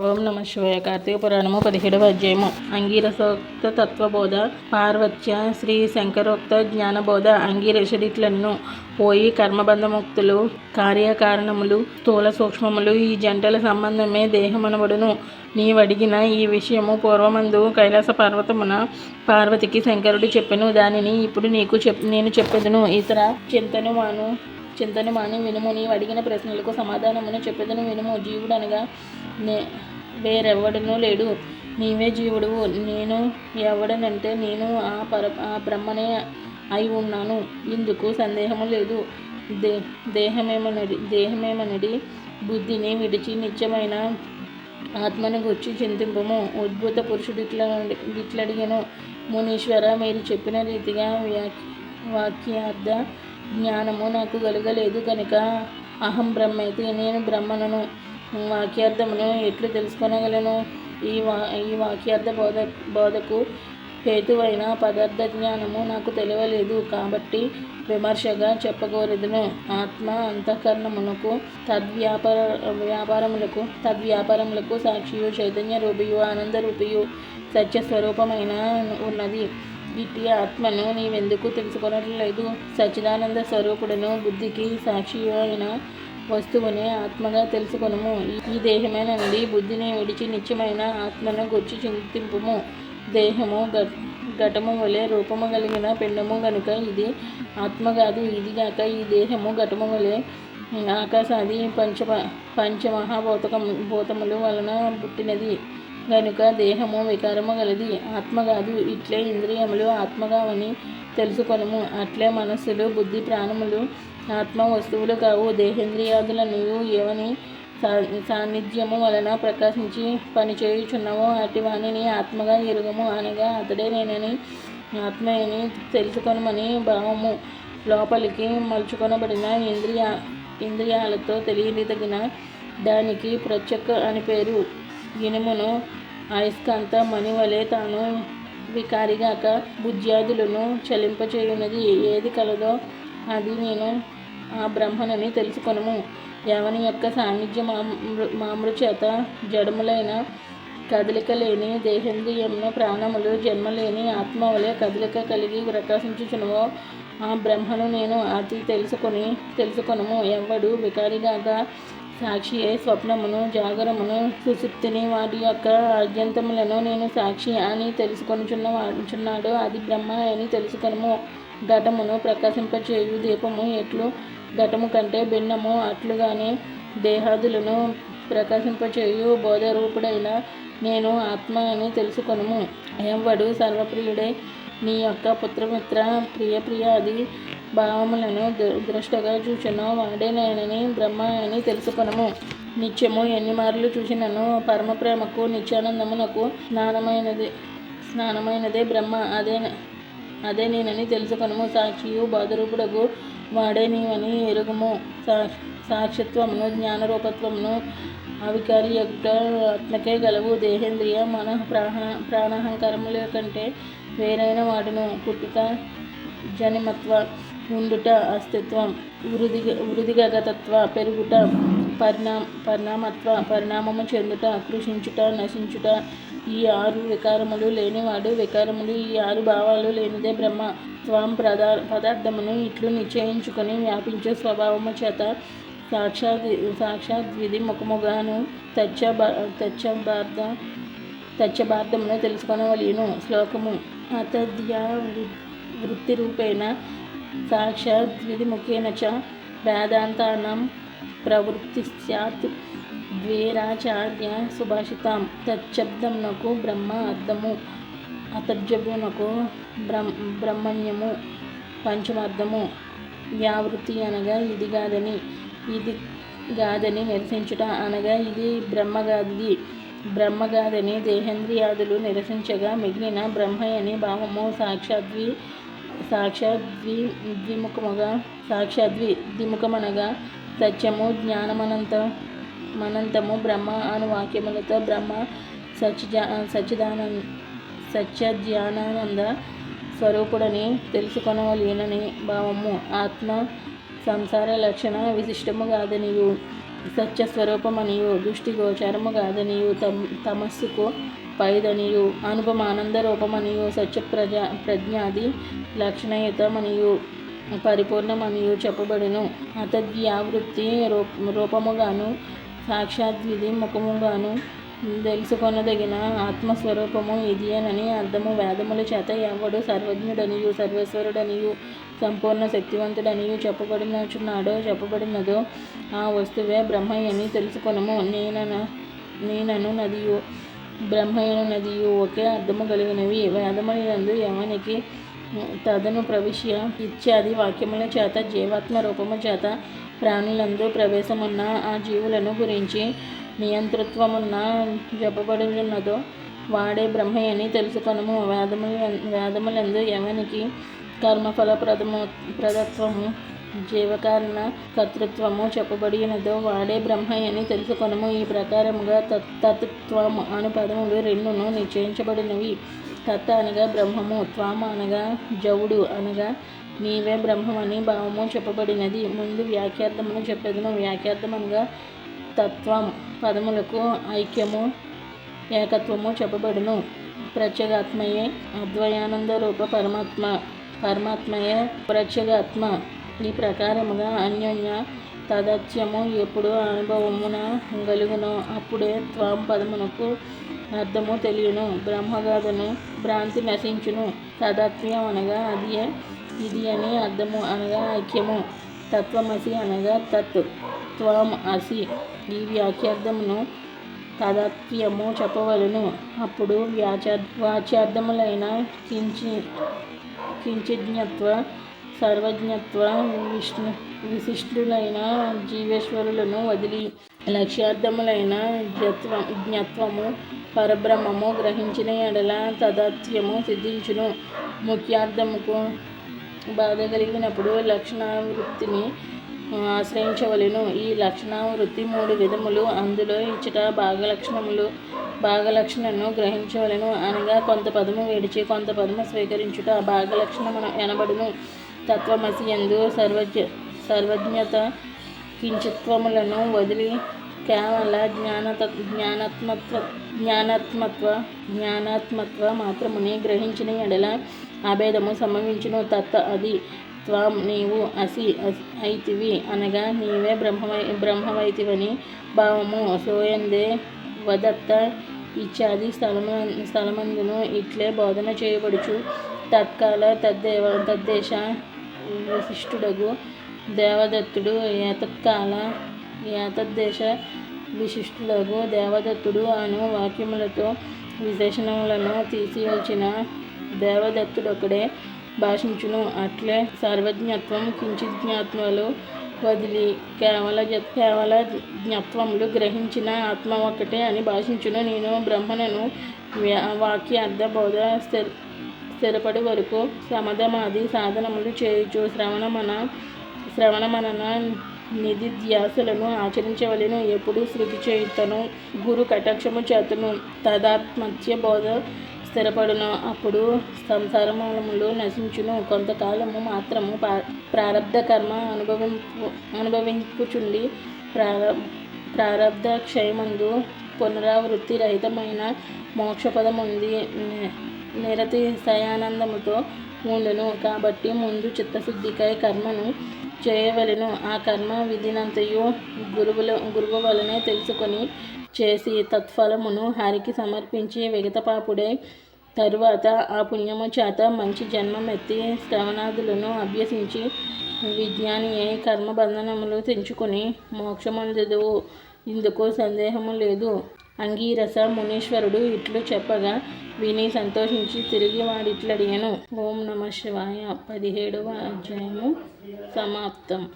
ఓం నమ శివాయ కార్తీక పురాణము పదిహేడవ అధ్యాయము. అంగీరసోక్త తత్వబోధ పార్వత్య శ్రీ శంకరోక్త జ్ఞానబోధ అంగీరషడిట్లను పోయి కర్మబంధముక్తులు కార్యకారణములు స్థూల సూక్ష్మములు ఈ జంటల సంబంధమే దేహమనబడును. నీవడిగిన ఈ విషయము పూర్వమందు కైలాస పర్వతమున పార్వతికి శంకరుడు చెప్పెను. దానిని ఇప్పుడు నీకు చెప్ నేను చెప్పెదను. ఇతర చింతను మాను చింతను మాని వినుము. నీవు అడిగిన ప్రశ్నలకు సమాధానమును చెప్పెదను. వినుము. జీవుడనగా నే వేరెవడనూ లేడు. నీవే జీవుడువు. నేను ఎవడనంటే నేను ఆ పర ఆ బ్రహ్మనే అయి ఉన్నాను. ఇందుకు సందేహము లేదు. దే దేహమేమనడి దేహమేమనడి బుద్ధిని విడిచి నిత్యమైన ఆత్మను గుర్చి చింతింపము. ఉద్భుత పురుషుడు ఇట్లా ఇట్లడిగను. మునీశ్వర మీరు చెప్పిన రీతిగా వాక్యార్థ జ్ఞానము నాకు కలగలేదు కనుక అహం బ్రహ్మైతే నేను బ్రహ్మనను. వాక్యార్థమును ఎట్లు తెలుసుకొనగలను? ఈ వా ఈ వాక్యార్థ బోధ బోధకు హేతువైన పదార్థ జ్ఞానము నాకు తెలియలేదు కాబట్టి విమర్శగా చెప్పగోరదును. ఆత్మ అంతఃకరణమునకు తద్వ్యాపార వ్యాపారములకు తద్వ్యాపారములకు సాక్షియు చైతన్య రూపియు ఆనందరూపియు సత్యస్వరూపమైన ఉన్నది. ఇట్టి ఆత్మను నీవెందుకు తెలుసుకొనట్లేదు? సచ్చిదానంద స్వరూపుడును బుద్ధికి సాక్షియు అయిన వస్తువుని ఆత్మగా తెలుసుకొనుము. ఈ దేహమేనండి. బుద్ధిని విడిచి నిత్యమైన ఆత్మను గుర్చి చింతింపుము. దేహము ఘటము వలె రూపము కలిగిన పిండము గనుక ఇది ఆత్మ కాదు ఇది కాక ఈ దేహము ఘటము వలె ఆకాశాది పంచ పంచమహాభూతకం భూతములు వలన పుట్టినది గనుక దేహము వికారము గలది. ఆత్మ కాదు ఇట్లే ఇంద్రియములు ఆత్మగావని తెలుసుకొనము. అట్లే మనస్సులు బుద్ధి ప్రాణములు ఆత్మ వస్తువులు కావు దేహేంద్రియాదులను ఏవని సాన్నిధ్యము వలన ప్రకాశించి పనిచేయుచున్నామో అటు వాణిని ఆత్మగా ఎరుగము. అనగా అతడే నేనని ఆత్మయని తెలుసుకొనమని భావము. లోపలికి మలుచుకొనబడిన ఇంద్రియ ఇంద్రియాలతో తెలియదగిన దానికి ప్రత్యక్ష అని పేరు. ఇనుమును అయస్కాంత మణివలే తాను వికారిగాక బుద్ధ్యాదులను చలింపచేయున్నది. ఏది కలదో అది నేను ఆ బ్రహ్మనని తెలుసుకొనుము. యవని యొక్క సాన్నిధ్య మామృ చేత జడములైన కదలిక లేని దేహేంద్రియమును ప్రాణములు జన్మలేని ఆత్మ వలె కదలిక కలిగి ప్రకాశించుచునువో ఆ బ్రహ్మను నేను అతి తెలుసుకొని తెలుసుకొనుము. ఎవడు వికారిగాక సాక్షి అయి స్వప్నమును జాగరమును సుశుప్తిని వాటి యొక్క ఆద్యంతములను నేను సాక్షి అని తెలుసుకొనుచున్న వాడుచున్నాడు అది బ్రహ్మ అని తెలుసుకొనుము. ఘటమును ప్రకాశింపచేయు దీపము ఎట్లు ఘటము కంటే భిన్నము. అట్లుగానే దేహాదులను ప్రకాశింపచేయు బోధరూపుడైన నేను ఆత్మ అని తెలుసుకొనుము. ఏంవడు సర్వప్రియుడై నీ యొక్క పుత్రమిత్ర ప్రియ ప్రియాది భావములను దృష్టగా వాడే వాడేనేనని బ్రహ్మ అని తెలుసుకొనము. నిత్యము ఎన్ని మార్లు చూసినను పరమ ప్రేమకు నిత్యానందమునకు స్నానమైనది స్నానమైనదే బ్రహ్మ. అదే అదే నేనని తెలుసుకొనము సాక్షియు బాధరూపుడకు వాడే నీవని ఎరుగుము. సా సాక్షిత్వమును జ్ఞానరూపత్వమును అవికారి యొక్క ఆత్మకే గలవు. దేహేంద్రియ మన ప్రాణ ప్రాణాహంకారముల కంటే వేరైన వాడును పుట్టుక జనిమత్వ ఉండుట అస్తిత్వం. వృధి వృధిగతత్వ పెరుగుట పరిణా పరిణామత్వ పరిణామము చెందుట కృషించుట నశించుట ఈ ఆరు వికారములు లేనివాడు వికారములు ఈ ఆరు భావాలు లేనిదే బ్రహ్మ. త్వం ప్రదా పదార్థమును ఇట్లు నిశ్చయించుకొని వ్యాపించే స్వభావము చేత సాక్షాత్ సాక్షాత్ విధి ముఖముగాను తచ్చ తెచ్చబార్థ తెచ్చబార్థమును తెలుసుకొనవలేను శ్లోకము అతద్యా వృత్తి రూపేణ సాక్షాత్ విధిముఖేన చ వేదాంతానం ప్రవృత్తి సత్ ద్వేరాచార్య సుభాషితం. తచ్చబ్దమునకు బ్రహ్మ అర్థము. అతర్జమునకు బ్రహ్మ బ్రహ్మణ్యము పంచమార్థము. వ్యావృత్తి అనగా ఇది కాదని ఇది గాదని నిరసించుట అనగా ఇది బ్రహ్మగాది. బ్రహ్మగాదని దేహేంద్రియాదులు నిరసించగా మిగిలిన బ్రహ్మయని భావము సాక్షాద్వి సాక్షాద్వి ద్విముఖముగా సాక్షాద్వి ద్విముఖమనగా సత్యము జ్ఞానమనంత మనంతము బ్రహ్మ అను వాక్యములతో బ్రహ్మ సచ్చిజా సచ్చిదానంద సత్యజ్ఞానానంద స్వరూపుడని తెలుసుకొనవలేనని భావము. ఆత్మ సంసార లక్షణ విశిష్టము కాదనియు సత్యస్వరూపమనియు. దృష్టి గోచారము కాదనియు తమ్ తమస్సుకు పైదనియు. అనుపమానంద రూపమనియు. సత్య ప్రజ ప్రజ్ఞాది లక్షణయుతమనియు. పరిపూర్ణమనియు. చెప్పబడును. అతద్వ్యావృత్తి రూప రూపముగాను సాక్షాద్విధి ముఖముగాను తెలుసుకొనదగిన ఆత్మస్వరూపము ఇదియేనని అర్థము. వేదముల చేత ఎవడు సర్వజ్ఞుడనియు సర్వేశ్వరుడనియు సంపూర్ణ శక్తివంతుడనియు చెప్పబడినచున్నాడో చెప్పబడినదో ఆ వస్తువే బ్రహ్మయ్యని తెలుసుకొనము. నేనన నేనను నదియు బ్రహ్మయను నదియు ఒకే అర్థము కలిగినవి వేదములందు యవనికి తదను ప్రవిశ్య ఇత్యాది వాక్యముల చేత జీవాత్మ రూపము చేత ప్రాణులందు ప్రవేశమున్న ఆ జీవులను గురించి నియంతృత్వమున్న చెప్పబడుచున్నదో వాడే బ్రహ్మయని తెలుసుకొనుము వేదముల వేదములందు యవనికి కర్మఫల ప్రథము ప్రదత్వము జీవకారణ కర్తృత్వము చెప్పబడినదో వాడే బ్రహ్మయని తెలుసుకొనము. ఈ ప్రకారముగా తత్ తత్వం అను పదములు రెండును నిశ్చయించబడినవి. తత్ అనగా బ్రహ్మము త్వం అనగా జవుడు అనగా నీవే బ్రహ్మమని భావము చెప్పబడినది. ముందు వ్యాఖ్యార్థమును చెప్పేదను. వ్యాఖ్యార్థం అనగా తత్వం పదములకు ఐక్యము ఏకత్వము చెప్పబడును. ప్రత్యేగాత్మయే అద్వయానంద రూప పరమాత్మ పరమాత్మయే ప్రత్యేగాత్మ. ఈ ప్రకారముగా అన్యోన్య తదత్యము ఎప్పుడు అనుభవమున గలుగునో అప్పుడే త్వం పదమునకు అర్థము తెలియను. బ్రహ్మగాథను భ్రాంతి నశించును. తదత్వ్యం అనగా అది ఇది అని అర్థము అనగా ఐక్యము. తత్వమసి అనగా తత్. త్వం అసి. ఈ వ్యాఖ్యార్థమును తదత్యము చెప్పవలను. అప్పుడు వ్యాచ వాచ్యార్థములైన కించి కించిజ్ఞత్వ సర్వజ్ఞత్వ విష్ణు విశిష్టులైన జీవేశ్వరులను వదిలి లక్ష్యార్థములైన జత్వ జ్ఞత్వము పరబ్రహ్మము గ్రహించిన ఎడల తదత్యము సిద్ధించును. ముఖ్యార్థముకు బాధ కలిగినప్పుడు లక్షణావృత్తిని ఆశ్రయించవలెను. ఈ లక్షణావృత్తి మూడు విధములు. అందులో ఇచ్చట భాగలక్షణములు భాగలక్షణను గ్రహించవలెను అనగా కొంత పదము విడిచి కొంత పదము స్వీకరించుట భాగలక్షణము ఎనబడును. తత్వమసి ఎందు సర్వజ్ఞ సర్వజ్ఞత కించిత్వములను వదిలి కేవల జ్ఞానత జ్ఞానాత్మత్వ జ్ఞానాత్మత్వ జ్ఞానాత్మత్వ మాత్రముని గ్రహించిన ఎడల అభేదము సంభవించును. తత్వ అది త్వం నీవు అసి అయితివి అనగా నీవే బ్రహ్మవై బ్రహ్మవైతివని భావము. సోయందే వదత్త ఇత్యాది స్థలము స్థలమందును ఇట్లే బోధన చేయబడుచు. తత్కాల తద్దేవ తద్దేశ విశిష్టుడగు దేవదత్తుడు ఏతత్కాల ఏతద్దేశ విశిష్టులకు దేవదత్తుడు అను వాక్యములతో విశేషణములను తీసివచ్చిన దేవదత్తుడొకడే భాషించును. అట్లే సర్వజ్ఞత్వం కించిజ్ఞాత్మలు వదిలి కేవల కేవల జ్ఞత్వములు గ్రహించిన ఆత్మ ఒక్కటే అని భాషించును. నేను బ్రహ్మణను వాక్య బోధ స్థిర స్థిరపడి వరకు సమధమాది సాధనములు చేయుచు శ్రవణమన శ్రవణమనన నిధిధ్యాసలను ఆచరించవలెను. ఎప్పుడు శృతి చేయుతను గురు కటాక్షము చేతను. తదాత్మత్య బోధ స్థిరపడును. అప్పుడు సంసారములు నశించును. కొంతకాలము మాత్రము ప్రారంధ కర్మ అనుభవింపు అనుభవింపుచుండి ప్రార ప్రారంధ క్షయమందు పునరావృత్తి రహితమైన నిరతి సయానందముతో ఉండును. కాబట్టి ముందు చిత్తశుద్ధికై కర్మను చేయవలెను. ఆ కర్మ విధినంతయు గురువుల గురువు వలనే తెలుసుకొని చేసి తత్ఫలమును హరికి సమర్పించి విగతపాపుడై తరువాత ఆ పుణ్యము చేత మంచి జన్మమెత్తి శ్రవణాదులను అభ్యసించి విజ్ఞాని అయి కర్మబంధనములు తెంచుకొని మోక్షమందుదువు. ఇందుకు సందేహము లేదు. అంగీరస మునీశ్వరుడు ఇట్లు చెప్పగా విని సంతోషించి తిరిగి వాడిట్లడిగను. ఓం నమ శివాయ. పదిహేడవ అధ్యాయము సమాప్తం.